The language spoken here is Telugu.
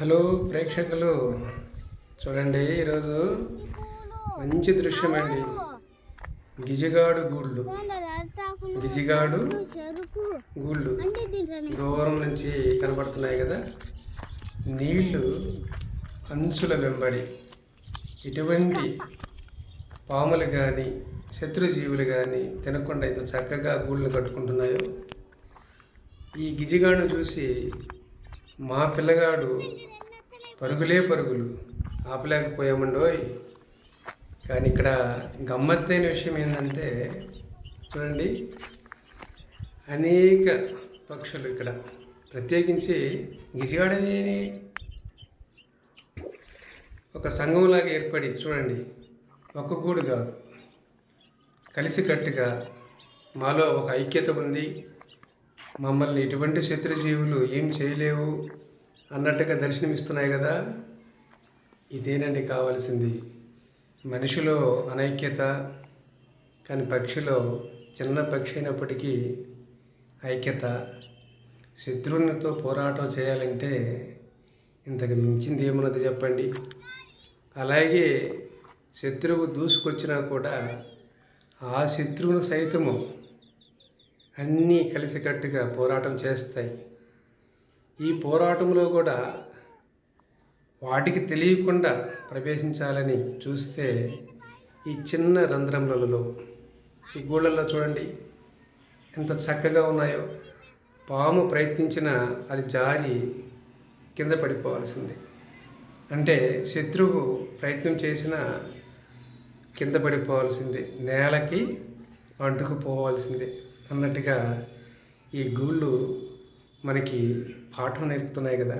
హలో ప్రేక్షకులు. చూడండి ఈరోజు మంచి దృశ్యం అండి గిజిగాడు గూళ్ళు. గిజిగాడు గూళ్ళు. దూరం నుంచి కనబడుతున్నాయి కదా. నీళ్ళు అంచుల వెంబడి. ఎటువంటి పాములు కానీ శత్రుజీవులు కానీ తినకుండా ఇంత చక్కగా గూళ్ళు కట్టుకుంటున్నాయో. ఈ గిజిగాడును చూసి మా పిల్లగాడు పరుగులే పరుగులు ఆపలేకపోయామండోయ్. కానీ ఇక్కడ గమ్మత్తైన విషయం ఏంటంటే చూడండి అనేక పక్షులు ఇక్కడ. ప్రత్యేకించి గిరిగాడని ఒక సంఘంలాగా ఏర్పడి చూడండి ఒక గూడు కాదు కలిసికట్టుగా మాలో ఒక ఐక్యత ఉంది. మమ్మల్ని ఎటువంటి శత్రుజీవులు ఏం చేయలేవు అన్నట్టుగా దర్శనమిస్తున్నాయి కదా. ఇదేనండి కావాల్సింది. మనిషిలో అనైక్యత కానీ పక్షిలో చిన్న పక్షి అయినప్పటికీ ఐక్యత శత్రువునితో పోరాటం చేయాలంటే ఇంతకు మించింది ఏమున్నది చెప్పండి. అలాగే శత్రువు దూసుకొచ్చినా కూడా ఆ శత్రువును సైతము అన్నీ కలిసికట్టుగా పోరాటం చేస్తాయి. ఈ పోరాటంలో కూడా వాటికి తెలియకుండా ప్రవేశించాలని చూస్తే ఈ చిన్న రంధ్రములలో ఈ గూళ్ళల్లో చూడండి ఎంత చక్కగా ఉన్నాయో. పాము ప్రయత్నించిన అది జారి కింద పడిపోవాల్సింది. అంటే శత్రువు ప్రయత్నం చేసినా కింద పడిపోవాల్సిందే. నేలకి అంటుకుపోవాల్సిందే అన్నట్టుగా ఈ గూళ్ళు మనకి పాఠం నేర్పుతున్నాయి కదా.